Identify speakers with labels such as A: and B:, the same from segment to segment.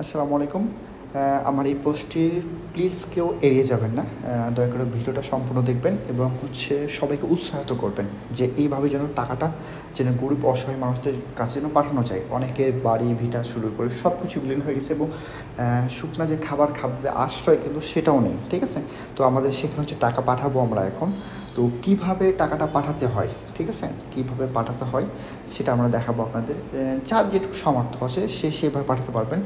A: আসসালামু আলাইকুম। আমার এই পোস্টটি প্লিজ কেউ এড়িয়ে যাবেন না। দয়া করে ভিডিওটা সম্পূর্ণ দেখবেন এবং হচ্ছে সবাইকে উৎসাহিত করবেন যে এইভাবে যেন টাকাটা যেন গরিব অসহায় মানুষদের কাছে যেন পাঠানো যায়। অনেকের বাড়ি, ভিটা শুরু করে সব কিছু বিলীন হয়ে গেছে এবং শুকনা যে খাবার খাবে, আশ্রয় কিন্তু সেটাও নেই, ঠিক আছে? তো আমাদের সেখানে হচ্ছে টাকা পাঠাবো আমরা এখন। তো কীভাবে টাকাটা পাঠাতে হয়, ঠিক আছে? কীভাবে পাঠাতে হয় সেটা আমরা দেখাবো আপনাদের। যার যেটুকু সামর্থ্য আছে সে সেভাবে পাঠাতে পারবেন।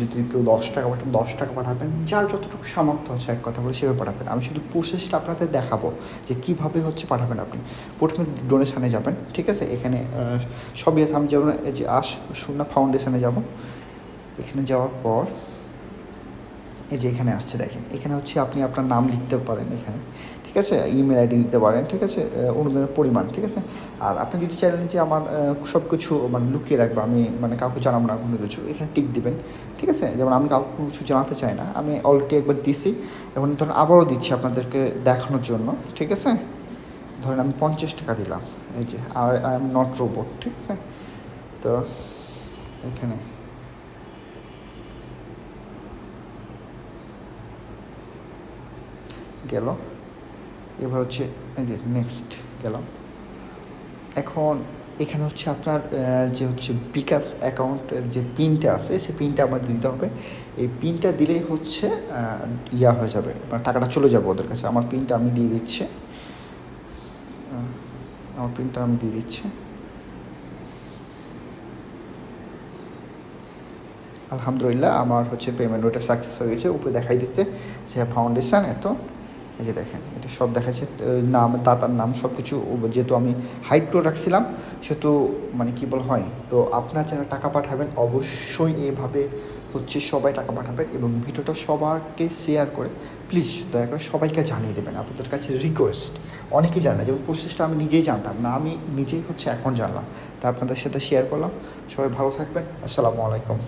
A: যদি কেউ দশ টাকা পাঠান দশ টাকা পাঠাবেন, যার যতটুকু সামর্থ্য আছে এক কথা বলে সেভাবে পাঠাবেন। আমি শুধু প্রসেসটা আপনাদের দেখাবো যে কীভাবে হচ্ছে পাঠাবেন আপনি। প্রথমে ডোনেশানে যাবেন, ঠিক আছে? এখানে সবই আছে। আমি যেমন যে আশ সুন্না ফাউন্ডেশানে যাব। এখানে যাওয়ার পর এই যে এখানে আসছে দেখেন। এখানে হচ্ছে আপনি আপনার নাম লিখতে পারেন এখানে। ঠিক আছে? ইমেল আইডি দিতে পারেন, ঠিক আছে? অনুদানের পরিমাণ, ঠিক আছে? আর আপনি যদি চাইলেন যে আমার সব কিছু মানে লুকিয়ে রাখব, আমি মানে কাউকে জানাব না কোনো কিছু, এখানে টিক দিবেন। ঠিক আছে? যেমন আমি কাউকে কোনো কিছু জানাতে চাই না, আমি অলরেডি একবার দিছি। এখন ধরুন আবারও দিচ্ছি আপনাদেরকে দেখানোর জন্য, ঠিক আছে? ধরেন আমি পঞ্চাশ টাকা দিলাম, এই যে I I am not robot ঠিক আছে? তো, এখানে গেল। এবার হচ্ছে যে নেক্সট গেলাম এখন এখানে হচ্ছে আপনার যে হচ্ছে বিকাশ অ্যাকাউন্টের যে পিনটা আছে সেই পিনটা আমাদের দিতে হবে। এই পিনটা দিলেই হচ্ছে ইয়া হয়ে যাবে মানে টাকাটা চলে যাবে ওদের কাছে। আমার পিনটা আমি দিয়ে দিচ্ছি। আমার পিনটা আমি দিয়ে দিচ্ছি। আলহামদুলিল্লাহ, আমার হচ্ছে পেমেন্ট ওটা সাকসেস হয়ে গেছে। উপরে দেখাই দিচ্ছে যে ফাউন্ডেশন এত। এই যে দেখেন, এটা সব দেখাচ্ছে নাম, দাতার নাম সব কিছু যেহেতু আমি হাইট করে রাখছিলাম, সেহেতু মানে কী বল হয়নি তো আপনার যারা টাকা পাঠাবেন, অবশ্যই এভাবে হচ্ছে সবাই টাকা পাঠাবেন এবং ভিডিওটা সবাইকে শেয়ার করে প্লিজ দয়া করে সবাইকে জানিয়ে দেবেন, আপনাদের কাছে রিকোয়েস্ট অনেকেই জানে যেমন প্রসেসটা আমি নিজেই জানতাম না, আমি নিজেই হচ্ছে এখন জানলাম। তা আপনাদের সাথে শেয়ার করলাম, সবাই ভালো থাকবেন, আসসালামু আলাইকুম।